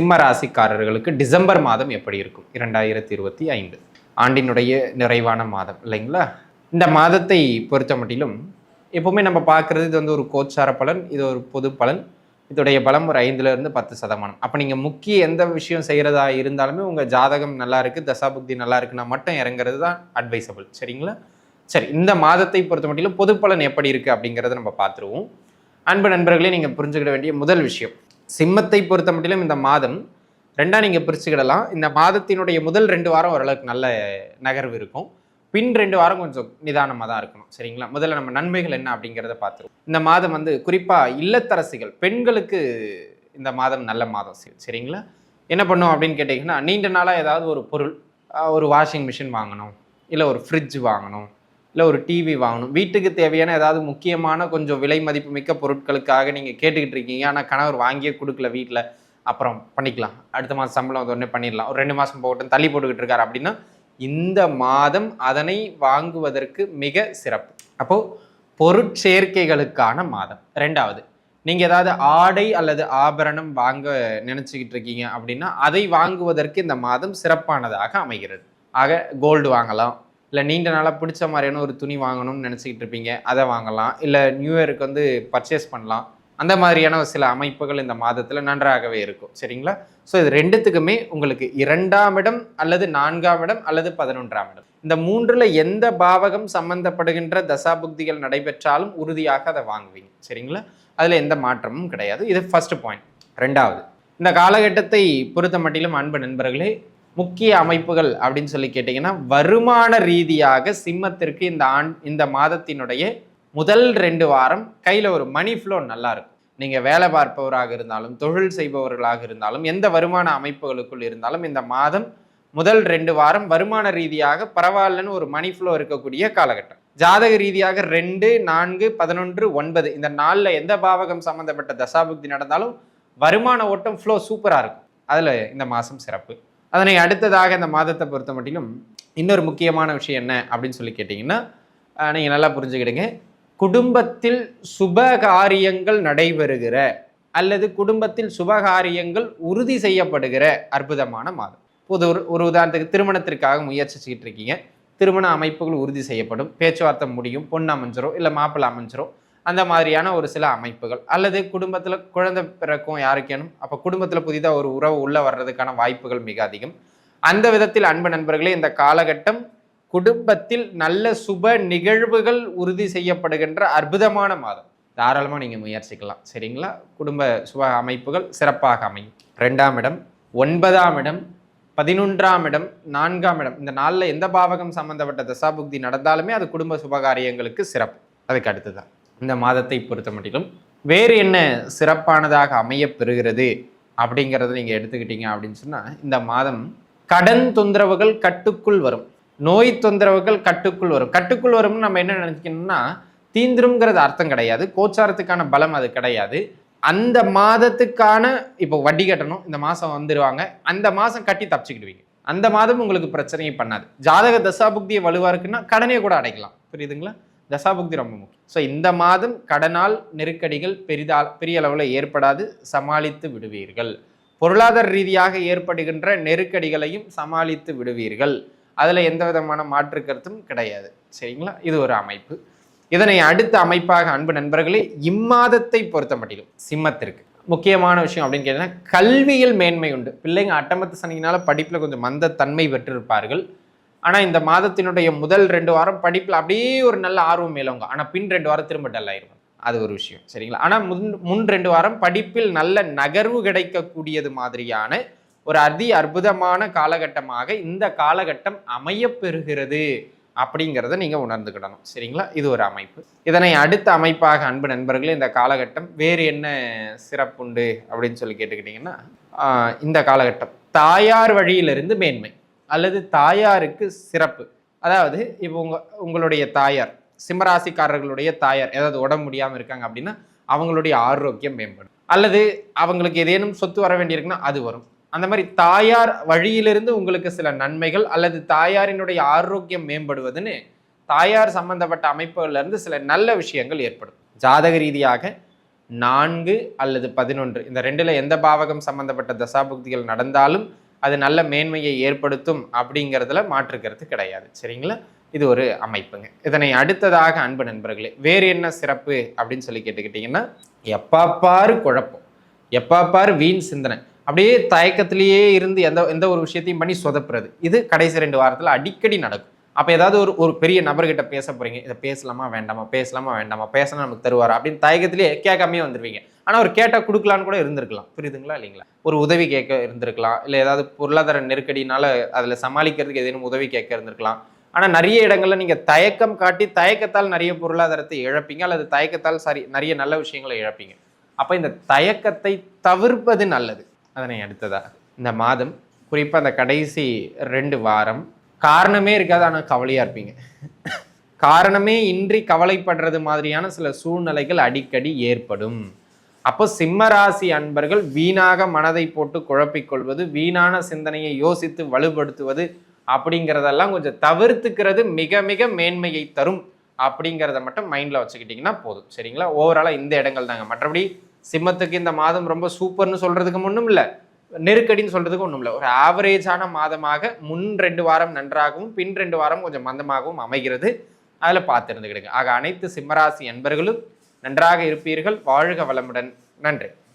சிம்ம ராசிக்காரர்களுக்கு டிசம்பர் மாதம் எப்படி இருக்கும்? இரண்டாயிரத்தி இருபத்தி ஐந்து. ஆண்டினுடைய நிறைவான மாதம் இல்லைங்களா? இந்த மாதத்தை பொறுத்த மட்டிலும் எப்பவுமே நம்ம பார்க்குறது இது வந்து ஒரு கோச்சார பலன் இது ஒரு பொது பலன். இதோடைய பலம் ஒரு ஐந்துலேருந்து பத்து சதமானம். அப்போ நீங்கள் முக்கிய எந்த விஷயம் செய்கிறதா இருந்தாலுமே உங்கள் ஜாதகம் நல்லா இருக்குது தசாபுக்தி நல்லா இருக்குன்னா மட்டும் இறங்குறது தான் அட்வைசபிள் சரிங்களா? சரி இந்த மாதத்தை பொறுத்த மட்டிலும் பொது பலன் எப்படி இருக்குது அப்படிங்கிறத நம்ம பார்த்துருவோம். அன்பு நண்பர்களே நீங்கள் புரிஞ்சுக்கிட வேண்டிய முதல் விஷயம் சிம்மத்தை பொறுத்த மட்டிலும் இந்த மாதம் ரெண்டாக நீங்கள் பிரிச்சுக்கிடலாம். இந்த மாதத்தினுடைய முதல் ரெண்டு வாரம் ஓரளவுக்கு நல்ல நகர்வு இருக்கும். பின் ரெண்டு வாரம் கொஞ்சம் நிதானமாக தான் இருக்கணும். சரிங்களா? முதல்ல நம்ம நன்மைகள் என்ன அப்படிங்கிறத பார்த்துருவோம். இந்த மாதம் வந்து குறிப்பாக இல்லத்தரசிகள் பெண்களுக்கு இந்த மாதம் நல்ல மாதம் சரிங்களா? என்ன பண்ணும் அப்படின்னு கேட்டிங்கன்னா நீண்ட நாளாக ஏதாவது ஒரு பொருள் ஒரு வாஷிங் மிஷின் வாங்கணும் இல்லை ஒரு ஃப்ரிட்ஜ் வாங்கணும் இல்லை ஒரு டிவி வாங்கணும். வீட்டுக்கு தேவையான ஏதாவது முக்கியமான கொஞ்சம் விலை மதிப்பு மிக்க பொருட்களுக்காக நீங்கள் கேட்டுக்கிட்டு இருக்கீங்க. ஆனால் கணவர் வாங்கியே கொடுக்கல வீட்டில் அப்புறம் பண்ணிக்கலாம். அடுத்த மாதம் சம்பளம் வந்து உடனே பண்ணிடலாம். ஒரு ரெண்டு மாதம் போகட்டும் தள்ளி போட்டுக்கிட்டு இருக்காரு அப்படின்னா இந்த மாதம் அதனை வாங்குவதற்கு மிக சிறப்பு. அப்போது பொருட்சேர்க்கைகளுக்கான மாதம். ரெண்டாவது நீங்கள் ஏதாவது ஆடை அல்லது ஆபரணம் வாங்க நினச்சிக்கிட்டு இருக்கீங்க அப்படின்னா அதை வாங்குவதற்கு இந்த மாதம் சிறப்பானதாக அமைகிறது. ஆக கோல்டு வாங்கலாம். இல்லை நீண்ட நாளாக பிடிச்ச மாதிரியான ஒரு துணி வாங்கணும்னு நினச்சிக்கிட்டு இருப்பீங்க. அதை வாங்கலாம். இல்லை நியூ இயருக்கு வந்து பர்ச்சேஸ் பண்ணலாம். அந்த மாதிரியான ஒரு சில அமைப்புகள் இந்த மாதத்தில் நன்றாகவே இருக்கும். சரிங்களா? ஸோ இது ரெண்டுத்துக்குமே உங்களுக்கு இரண்டாம் இடம் அல்லது நான்காம் இடம் அல்லது பதினொன்றாம் இடம். இந்த மூன்றில் எந்த பாவகம் சம்பந்தப்படுகின்ற தசாபுக்திகள் நடைபெற்றாலும் உறுதியாக அதை வாங்குவீங்க. சரிங்களா? அதில் எந்த மாற்றமும் கிடையாது. இது ஃபர்ஸ்ட் பாயிண்ட் ரெண்டாவது இந்த காலகட்டத்தை பொறுத்த மட்டிலும் அன்பு நண்பர்களே முக்கிய அமைப்புகள் அப்படின்னு சொல்லி கேட்டிங்கன்னா வருமான ரீதியாக சிம்மத்திற்கு இந்த ஆண் இந்த மாதத்தினுடைய முதல் ரெண்டு வாரம் கையில் ஒரு மணி ஃப்ளோ நல்லாயிருக்கும் நீங்கள் வேலை பார்ப்பவராக இருந்தாலும் தொழில் செய்பவர்களாக இருந்தாலும் எந்த வருமான அமைப்புகளுக்குள் இருந்தாலும் இந்த மாதம் முதல் ரெண்டு வாரம் வருமான ரீதியாக பரவாயில்லன்னு ஒரு மணி ஃப்ளோ இருக்கக்கூடிய காலகட்டம். ஜாதக ரீதியாக ரெண்டு நான்கு பதினொன்று ஒன்பது இந்த நாளில் எந்த பாவகம் சம்மந்தப்பட்ட தசாபுக்தி நடந்தாலும் வருமான ஓட்டம் ஃப்ளோ சூப்பராக இருக்கும். அதில் இந்த மாதம் சிறப்பு. அதனை அடுத்ததாக இந்த மாதத்தை பொறுத்த மட்டிலும் இன்னொரு முக்கியமான விஷயம் என்ன அப்படின்னு சொல்லி கேட்டிங்கன்னா நீங்கள் நல்லா புரிஞ்சுக்கிடுங்க. குடும்பத்தில் சுப காரியங்கள் நடைபெறுகிற அல்லது குடும்பத்தில் சுபகாரியங்கள் உறுதி செய்யப்படுகிற அற்புதமான மாதம். பொது ஒரு ஒரு உதாரணத்துக்கு திருமணத்திற்காக முயற்சிச்சுக்கிட்டு இருக்கீங்க. திருமண அமைப்புகள் உறுதி செய்யப்படும். பேச்சுவார்த்தை முடியும். பொண்ணு அமைஞ்சிரும். இல்லை மாப்பிள்ளை அமைஞ்சிரும். அந்த மாதிரியான ஒரு சில அமைப்புகள். அல்லது குடும்பத்தில் குழந்தை பிறக்கும் யாருக்கேனும் அப்போ குடும்பத்தில் புதிதாக ஒரு உறவு உள்ளே வர்றதுக்கான வாய்ப்புகள் மிக அதிகம். அந்த விதத்தில் அன்பு நண்பர்களே இந்த காலகட்டம் குடும்பத்தில் நல்ல சுப நிகழ்வுகள் உறுதி செய்யப்படுகின்ற அற்புதமான மாதம். தாராளமாக நீங்கள் முயற்சிக்கலாம். சரிங்களா? குடும்ப சுப அமைப்புகள் சிறப்பாக அமையும். ரெண்டாம் இடம் ஒன்பதாம் இடம் பதினொன்றாம் இடம் நான்காம் இடம். இந்த நாளில் எந்த பாவகம் சம்மந்தப்பட்ட தசாபுக்தி நடந்தாலுமே அது குடும்ப சுபகாரியங்களுக்கு சிறப்பு. அதுக்கு அடுத்து தான். இந்த மாதத்தை பொறுத்த மட்டிலும் வேறு என்ன சிறப்பானதாக அமைய பெறுகிறது அப்படிங்கிறத நீங்கள் எடுத்துக்கிட்டீங்க அப்படின்னு சொன்னால் இந்த மாதம் கடன் தொந்தரவுகள் கட்டுக்குள் வரும். நோய் தொந்தரவுகள் கட்டுக்குள் வரும். கட்டுக்குள் வரும்னு நம்ம என்ன நினைக்கணும்னா தீந்துருங்கிறது அர்த்தம் கிடையாது. கோச்சாரத்துக்கான பலம் அது கிடையாது. அந்த மாதத்துக்கான இப்போ வட்டி கட்டணும் இந்த மாதம் வந்துடுவாங்க அந்த மாதம் கட்டி தப்பிச்சுக்கிடுவீங்க. அந்த மாதம் உங்களுக்கு பிரச்சனையை பண்ணாது. ஜாதக தசாபுக்தியை வலுவாக இருக்குன்னா கடனே கூட அடைக்கலாம். புரியுதுங்களா? தசாபுக்தி ரொம்ப முக்கியம். ஸோ இந்த மாதம் கடனால் நெருக்கடிகள் பெரிதா பெரிய அளவில் ஏற்படாது சமாளித்து விடுவீர்கள். பொருளாதார ரீதியாக ஏற்படுகின்ற நெருக்கடிகளையும் சமாளித்து விடுவீர்கள். அதில் எந்த விதமான மாற்று கருத்தும் கிடையாது. சரிங்களா? இது ஒரு அமைப்பு. இதனை அடுத்த அமைப்பாக அன்பு நண்பர்களே இம்மாதத்தை பொறுத்த மட்டிலும் சிம்மத்திற்கு. முக்கியமான விஷயம் அப்படின்னு கேட்டீங்கன்னா கல்வியில் மேன்மை உண்டு. பிள்ளைங்க அட்டமத்து சனியினால படிப்பில் கொஞ்சம் மந்த தன்மை பெற்றிருப்பார்கள். ஆனால் இந்த மாதத்தினுடைய முதல் ரெண்டு வாரம் படிப்பில் அப்படியே ஒரு நல்ல ஆர்வம் மேலவங்க ஆனால் பின் ரெண்டு வாரம் திரும்ப டல் ஆயிருவாங்க அது ஒரு விஷயம். சரிங்களா? ஆனால் முன் முன் ரெண்டு வாரம் படிப்பில் நல்ல நகர்வு கிடைக்கக்கூடியது மாதிரியான ஒரு அதி அற்புதமான காலகட்டமாக இந்த காலகட்டம் அமையப்பெறுகிறது அப்படிங்கிறத நீங்கள் உணர்ந்துக்கிடணும். சரிங்களா? இது ஒரு அமைப்பு. இதனை அடுத்த அமைப்பாக அன்பு நண்பர்களே இந்த காலகட்டம் வேறு என்ன சிறப்புண்டு அப்படின்னு சொல்லி கேட்டுக்கிட்டிங்கன்னா இந்த காலகட்டம் தாயார் வழியிலிருந்து மேன்மை. அல்லது தாயாருக்கு சிறப்பு. அதாவது இப்போ உங்க உங்களுடைய தாயார் சிம்மராசிக்காரர்களுடைய தாயார் ஏதாவது உடம்பு முடியாமல் இருக்காங்க அப்படின்னா அவங்களுடைய ஆரோக்கியம் மேம்படும். அல்லது அவங்களுக்கு ஏதேனும் சொத்து வர வேண்டியிருக்குன்னா அது வரும். அந்த மாதிரி தாயார் வழியிலிருந்து உங்களுக்கு சில நன்மைகள் அல்லது தாயாரினுடைய ஆரோக்கியம் மேம்படுவதுன்னு தாயார் சம்பந்தப்பட்ட அமைப்புகள்லேருந்து சில நல்ல விஷயங்கள் ஏற்படும். ஜாதக ரீதியாக நான்கு அல்லது பதினொன்று இந்த ரெண்டில் எந்த பாவகம் சம்பந்தப்பட்ட தசாபுக்திகள் நடந்தாலும் அது நல்ல மேன்மையை ஏற்படுத்தும் அப்படிங்கிறதுல மாற்றுக்கிறது கிடையாது. சரிங்களா? இது ஒரு அமைப்புங்க. இதனை அடுத்ததாக அன்பு நண்பர்களே வேறு என்ன சிறப்பு அப்படின்னு சொல்லி கேட்டுக்கிட்டிங்கன்னா எப்பாப்பாரு குழப்பம். எப்பாப்பாரு வீண் சிந்தனை. அப்படியே தயக்கத்திலேயே இருந்து எந்த எந்த ஒரு விஷயத்தையும் பண்ணி சொதப்புறது. இது கடைசி ரெண்டு வாரத்தில் அடிக்கடி நடக்கும். அப்போ ஏதாவது ஒரு ஒரு பெரிய நபர்கிட்ட பேச போறீங்க. இதை பேசலாமா வேண்டாமா பேசலாமா வேண்டாமா பேசினா நமக்கு தருவாரா? அப்படின்னு தயக்கத்திலேயே கேட்காமே வந்துருவீங்க ஆனால் அவர் கேட்டால் கொடுக்கலான்னு கூட இருந்திருக்கலாம். புரியுதுங்களா இல்லைங்களா? ஒரு உதவி கேட்க இருந்திருக்கலாம். இல்லை ஏதாவது பொருளாதார நெருக்கடினால அதில் சமாளிக்கிறதுக்கு ஏதேனும் உதவி கேட்க இருந்திருக்கலாம். ஆனால் நிறைய இடங்களில் நீங்கள் தயக்கம் காட்டி தயக்கத்தால் நிறைய பொருளாதாரத்தை இழப்பீங்க. அல்லது தயக்கத்தால் சரி நிறைய நல்ல விஷயங்களை இழப்பீங்க. அப்போ இந்த தயக்கத்தை தவிர்ப்பது நல்லது. அதனை அடுத்ததா இந்த மாதம் குறிப்பாக அந்த கடைசி ரெண்டு வாரம் காரணமே இருக்காது ஆனால் கவலையாக இருப்பீங்க. காரணமே இன்றி கவலைப்படுறது மாதிரியான சில சூழ்நிலைகள் அடிக்கடி ஏற்படும். அப்போ சிம்மராசி அன்பர்கள் வீணாக மனதை போட்டு குழப்பிக்கொள்வது வீணான சிந்தனையை யோசித்து வலுப்படுத்துவது அப்படிங்கிறதெல்லாம் கொஞ்சம் தவிர்த்துக்கிறது மிக மிக மேன்மையை தரும் அப்படிங்கிறத மட்டும் மைண்டில் வச்சுக்கிட்டிங்கன்னா போதும். சரிங்களா? ஓவராலாக இந்த இடங்கள் தாங்க. மற்றபடி சிம்மத்துக்கு இந்த மாதம் ரொம்ப சூப்பர்னு சொல்கிறதுக்கு முன்னும் இல்லை. நெருக்கடின்னு சொல்கிறதுக்கு ஒன்றும் இல்லை. ஒரு ஆவரேஜான மாதமாக முன் ரெண்டு வாரம் நன்றாகவும் பின் ரெண்டு வாரம் கொஞ்சம் மந்தமாகவும் அமைகிறது. அதில் பார்த்துருந்துக்கிடுங்க. ஆக அனைத்து சிம்மராசி அன்பர்களும் நன்றாக இருப்பீர்கள். வாழ்க வளமுடன். நன்றி.